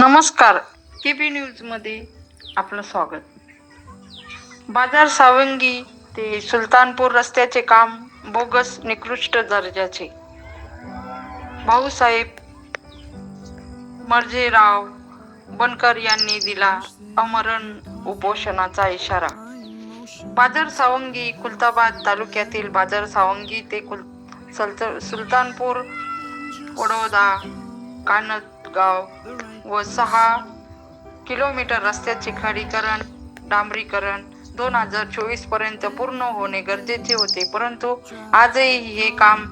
नमस्कार. के पी न्यूजमध्ये आपलं स्वागत. बाजार सावंगी ते सुलतानपूर रस्त्याचे काम बोगस निकृष्ट दर्जाचे. भाऊसाहेब मर्जेराव बनकर यांनी दिला अमरण उपोषणाचा इशारा. बाजार सावंगी खुलताबाद तालुक्यातील बाजार सावंगी ते कुल सलत सुलतानपूर वडोदा कानतगाव व सहा किलोमीटर रस्त्याचे खडीकरण डांबरीकरण दोन हजार चोवीसपर्यंत पूर्ण होणे गरजेचे होते. परंतु आजही हे काम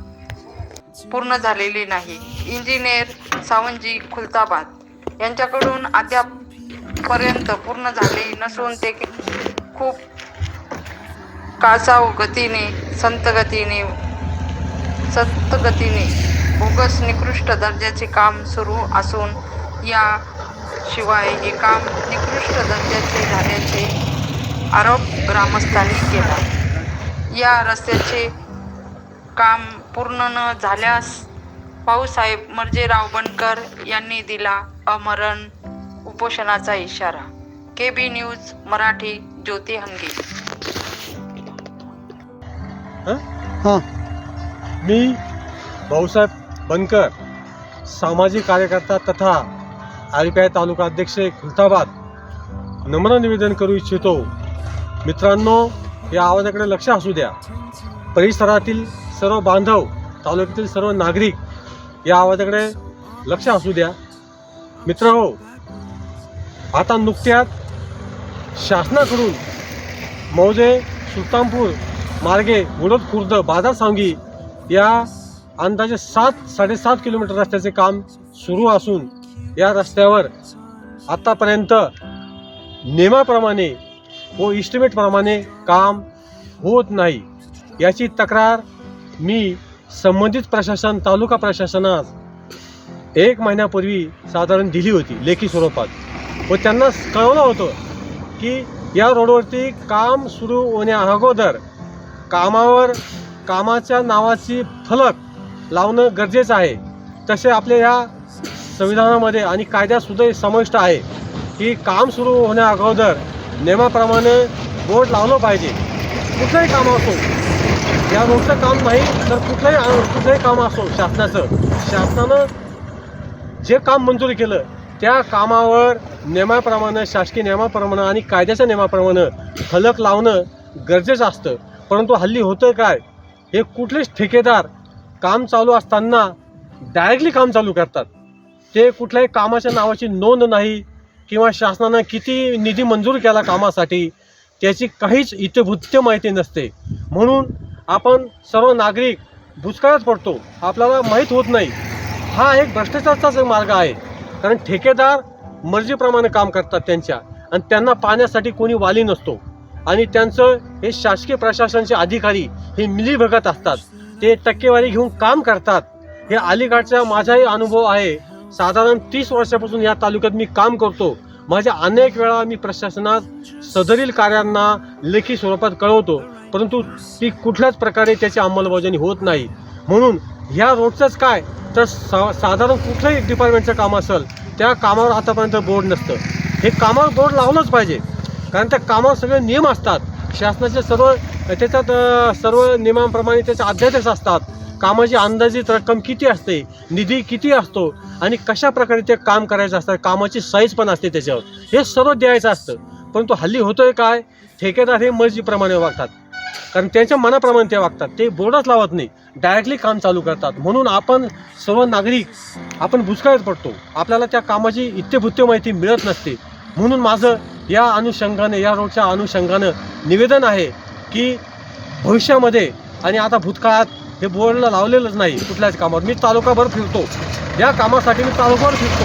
पूर्ण झालेले नाही. इंजिनियर सावंजी खुलताबाद यांच्याकडून अद्याप पर्यंत पूर्ण झाले नसून ते खूप कासाव गतीने संत गतीने संत गतीने बोगस निकृष्ट दर्जाचे काम सुरू असून या शिवाय हे काम निकृष्ट धंद्याचे झाल्याचे आरोप ग्रामस्थांनी केला. या रस्त्याचे काम पूर्ण न झाल्यास भाऊसाहेब मर्जेराव बनकर यांनी दिला अमरण उपोषणाचा इशारा. K B news Marathi Jyoti Hange. मी भाऊसाहेब बनकर सामाजिक कार्यकर्ता तथा आय तालुका अध्यक्ष खुलताबाद नम्र निवेदन करू इच्छितो. मित्रांनो या आवाजाकडे लक्ष असू द्या. परिसरातील सर्व बांधव तालुक्यातील सर्व नागरिक या आवाजाकडे लक्ष असू द्या. मित्र हो आता नुकत्याच शासनाकडून मौजे सुलतानपूर मार्गे वडोद खुर्द बाजार सांगी या अंदाजे सात साडेसात किलोमीटर रस्त्याचे काम सुरू असून या रस्त्यावर आतापर्यंत नियमाप्रमाणे व इस्टिमेटप्रमाणे काम होत नाही. याची तक्रार मी संबंधित प्रशासन तालुका प्रशासनास एक महिन्यापूर्वी साधारण दिली होती लेखी स्वरूपात. व त्यांना कळवलं होतं की या रोडवरती काम सुरू होण्या अगोदर कामावर कामाच्या नावाची फलक लावणं गरजेचं आहे. तसे आपल्या या संविधानामध्ये आणि कायद्यातसुद्धा हे समाविष्ट आहे. की काम सुरू होण्या अगोदर नियमाप्रमाणे बोर्ड लावलं पाहिजे. कुठलंही काम असो या रोडचं काम नाही तर कुठलंही कुठलंही काम असो शासनाचं. शासनानं जे काम मंजूर केलं त्या कामावर नियमाप्रमाणे शासकीय नियमाप्रमाणे आणि कायद्याच्या नियमाप्रमाणे फलक लावणं गरजेचं असतं. परंतु हल्ली होतं काय? हे कुठलेच ठेकेदार काम चालू असताना डायरेक्टली काम चालू करतात. ते कुठल्याही कामाच्या नावाची नोंद नाही किंवा शासनानं किती निधी मंजूर केला कामासाठी त्याची काहीच इत्यभूत्य माहिती नसते. म्हणून आपण सर्व नागरिक भुसकाळात पडतो आपल्याला माहीत होत नाही. हा एक भ्रष्टाचाराचाच एक मार्ग आहे. कारण ठेकेदार मर्जीप्रमाणे काम करतात त्यांच्या आणि त्यांना पाहण्यासाठी कोणी वाली नसतो. आणि त्यांचं हे शासकीय प्रशासनाचे अधिकारी हे मिलीभगत असतात. ते टक्केवारी घेऊन काम करतात. हे अलीकडचा माझाही अनुभव आहे. साधारण तीस वर्षापासून या तालुक्यात मी काम करतो. माझ्या अनेक वेळा मी प्रशासनात सदरील कार्यांना लेखी स्वरूपात कळवतो परंतु ती कुठल्याच प्रकारे त्याची अंमलबजावणी होत नाही. म्हणून ह्या रोडचंच काय? तर सा साधारण कुठलंही डिपार्टमेंटचं काम असेल त्या कामावर आतापर्यंत बोर्ड नसतं. हे कामावर बोर्ड लावलंच पाहिजे. कारण त्या कामावर सगळे नियम असतात. शासनाचे सर्व त्याच्यात सर्व नियमांप्रमाणे त्याचे अध्यादेश असतात. कामाची अंदाजित रक्कम किती असते? निधी किती असतो? आणि कशा प्रकारे ते काम करायचं असतं? कामाची साईज पण असते त्याच्यावर. हे सर्व द्यायचं असतं. परंतु हल्ली होतोय काय? ठेकेदार हे मर्जीप्रमाणे वागतात. कारण त्यांच्या मनाप्रमाणे ते वागतात. ते बोर्डच लावत नाही. डायरेक्टली काम चालू करतात. म्हणून आपण सर्व नागरिक आपण भुसकाळत पडतो. आपल्याला त्या कामाची इत्यभूत्य माहिती मिळत नसते. म्हणून माझं या अनुषंगाने या रोडच्या अनुषंगानं निवेदन आहे की भविष्यामध्ये आणि आता भूतकाळात हे बोर्डला लावलेलंच नाही कुठल्याच कामावर. मी तालुकाभर फिरतो. या कामासाठी मी तालुकाभर फिरतो.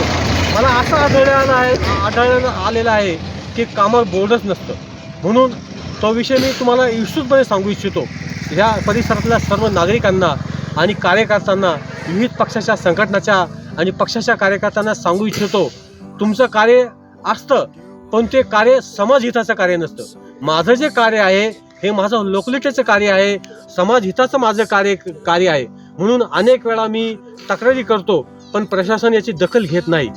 मला असं आढळलं आहे आढळलं आलेलं आहे की कामावर बोर्डच नसतं. म्हणून तो विषय मी तुम्हाला विस्तृतपणे सांगू इच्छितो. ह्या परिसरातल्या सर्व नागरिकांना आणि कार्यकर्त्यांना विविध पक्षाच्या संघटनाच्या आणि पक्षाच्या कार्यकर्त्यांना सांगू इच्छितो तुमचं कार्य असतं पण ते कार्य समाजहिताचं कार्य नसतं. माझं जे कार्य आहे हे माझं लोकलिटीचं कार्य आहे समाज हिताचं माझं कार्य कार्य आहे. म्हणून अनेक वेळा मी तक्रारी करतो पण प्रशासन याची दखल घेत नाही.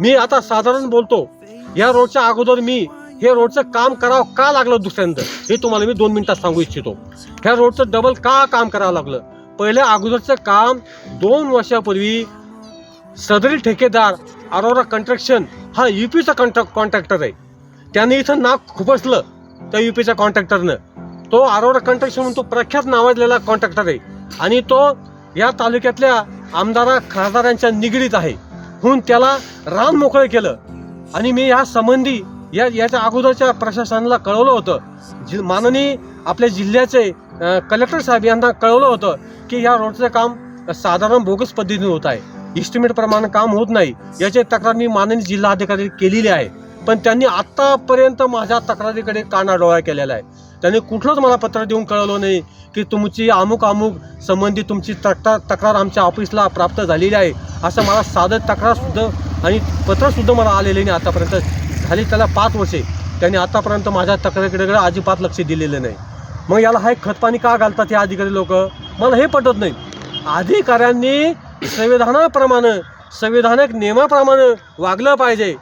मी आता साधारण बोलतो या रोडच्या अगोदर मी हे रोडचं काम करावं का लागलं दुसऱ्यांदा हे तुम्हाला मी दोन मिनिटात सांगू इच्छितो. ह्या रोडचं डबल का काम करावं लागलं? पहिल्या अगोदरचं काम दोन वर्षापूर्वी सदरी ठेकेदार अरोरा कंस्ट्रक्शन हा युपीचा कॉन्ट्रॅ कॉन्ट्रॅक्टर आहे. त्याने इथं नाक खुपसलं त्या युपीच्या कॉन्ट्रॅक्टरनं. तो आरोड कंस्ट्रक्शन म्हणून तो प्रख्यात नावाजलेला कॉन्ट्रॅक्टर आहे. आणि तो या तालुक्यातल्या आमदारा खासदारांच्या निगडीत आहे. म्हणून त्याला रान मोकळं केलं. आणि मी या संबंधी या याच्या अगोदरच्या प्रशासनाला कळवलं होतं. जि माननीय आपल्या जिल्ह्याचे कलेक्टर साहेब यांना कळवलं होतं की या रोडचं काम साधारण बोगस पद्धतीने होत आहे. इस्टिमेट प्रमाणे काम होत नाही. याची तक्रार मी माननीय जिल्हाधिकारी केलेली आहे. पण त्यांनी आत्तापर्यंत माझ्या तक्रारीकडे कानाडोळा केलेला आहे. त्यांनी कुठलंच मला पत्र देऊन कळवलं नाही की तुमची अमुक अमुक संबंधी तुमची तक्रार तक्रार आमच्या ऑफिसला प्राप्त झालेली आहे. असं मला साधं तक्रारसुद्धा आणि पत्रसुद्धा मला आलेले नाही आतापर्यंत. झाली त्याला पाच वर्षे. त्यांनी आतापर्यंत माझ्या तक्रारीकडे अजिबात लक्ष दिलेलं नाही. मग याला हा खतपाणी का घालतात हे अधिकारी लोक? मला हे पटत नाही. अधिकाऱ्यांनी संविधानाप्रमाणे संविधानिक नियमाप्रमाणे वागलं पाहिजे.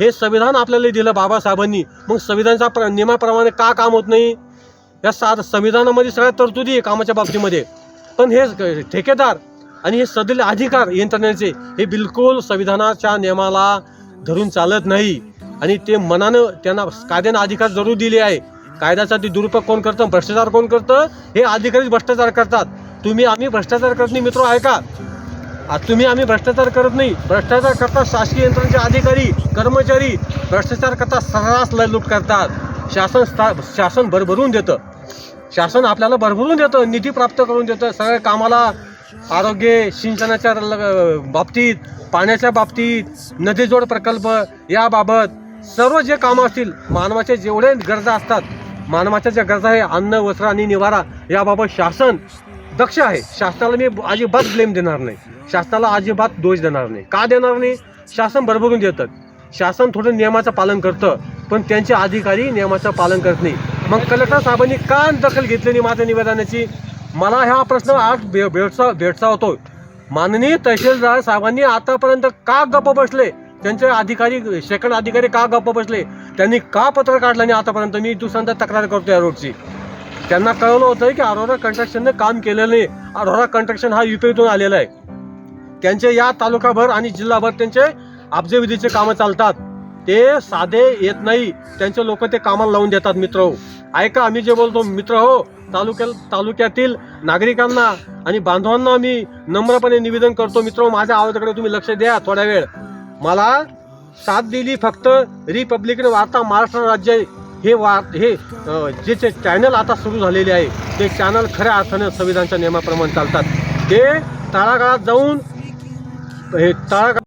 हे संविधान आपल्याला दिलं बाबासाहेबांनी. मग संविधानाच्या प्र नियमाप्रमाणे का काम होत नाही? या सा संविधानामध्ये सगळ्या तरतुदी आहे कामाच्या बाबतीमध्ये. पण हे ठेकेदार आणि हे सदरील अधिकार यंत्रणेचे हे बिलकुल संविधानाच्या नियमाला धरून चालत नाही. आणि ते मनानं त्यांना कायद्यानं अधिकार जरूर दिले आहे. कायद्याचा ते दुरुपयोग कोण करतं? भ्रष्टाचार कोण करतं? हे अधिकारीच भ्रष्टाचार करतात. तुम्ही आम्ही भ्रष्टाचार करत नाही मित्र आहे का? तुम्ही आम्ही भ्रष्टाचार करत नाही. भ्रष्टाचार करतात शासकीय यंत्रणेचे अधिकारी कर्मचारी भ्रष्टाचार करतात सर्रास लूट करतात. शासन स्था शासन भरभरून देतं. शासन आपल्याला भरभरून देतं निधी प्राप्त करून देतं. सगळ्या कामाला आरोग्य सिंचनाच्या ल- बाबतीत पाण्याच्या बाबतीत नदीजोड प्रकल्प याबाबत सर्व जे कामं असतील मानवाचे जेवढे गरजा असतात मानवाच्या ज्या गरजा आहे अन्न वस्त्र आणि निवारा याबाबत शासन दक्ष आहे. शासनाला मी अजिबात ब्लेम देणार नाही. शासनाला अजिबात दोष देणार नाही. का देणार नाही? शासन भरभरून देतात शासन थोडं नियमाचं पालन करतं पण त्यांचे अधिकारी नियमाचं पालन करत नाही. मग कलेक्टर साहेबांनी का दखल घेतली नाही माझ्या निवेदनाची? मला हा प्रश्न आज भे भेडसा होतो माननीय तहसीलदार साहेबांनी आतापर्यंत का गप्प बसले? त्यांचे अधिकारी सेकंड अधिकारी का गप्प बसले? त्यांनी का पत्र काढलं नाही आतापर्यंत? मी दुसऱ्यांदा तक्रार करतो या रोडची. त्यांना कळवलं होतं की अरोरा कंट्रक्शनने काम केलेलं नाही अरोरा कंट्रक्शन हा युपीतून आलेला आहे. त्यांचे या तालुकाभर आणि जिल्हाभर त्यांचे अब्जविधीचे कामं चालतात. ते साधे येत नाही. त्यांचे लोक ते कामाला लावून देतात मित्र हो. ऐका आम्ही जे बोलतो मित्र हो तालुक्या तालुक्यातील नागरिकांना आणि बांधवांना मी नम्रपणे निवेदन करतो मित्र हो. माझ्या आवाजाकडे तुम्ही लक्ष द्या थोड्या वेळ. मला साथ दिली फक्त रिपब्लिकन वार्ता महाराष्ट्र राज्य हे वा हे जे जे चॅनल आता सुरू झालेले आहे ते चॅनल खऱ्या अर्थानं संविधानच्या नियमाप्रमाणे चालतात. ते तळागाळात जाऊन हे तळागाळ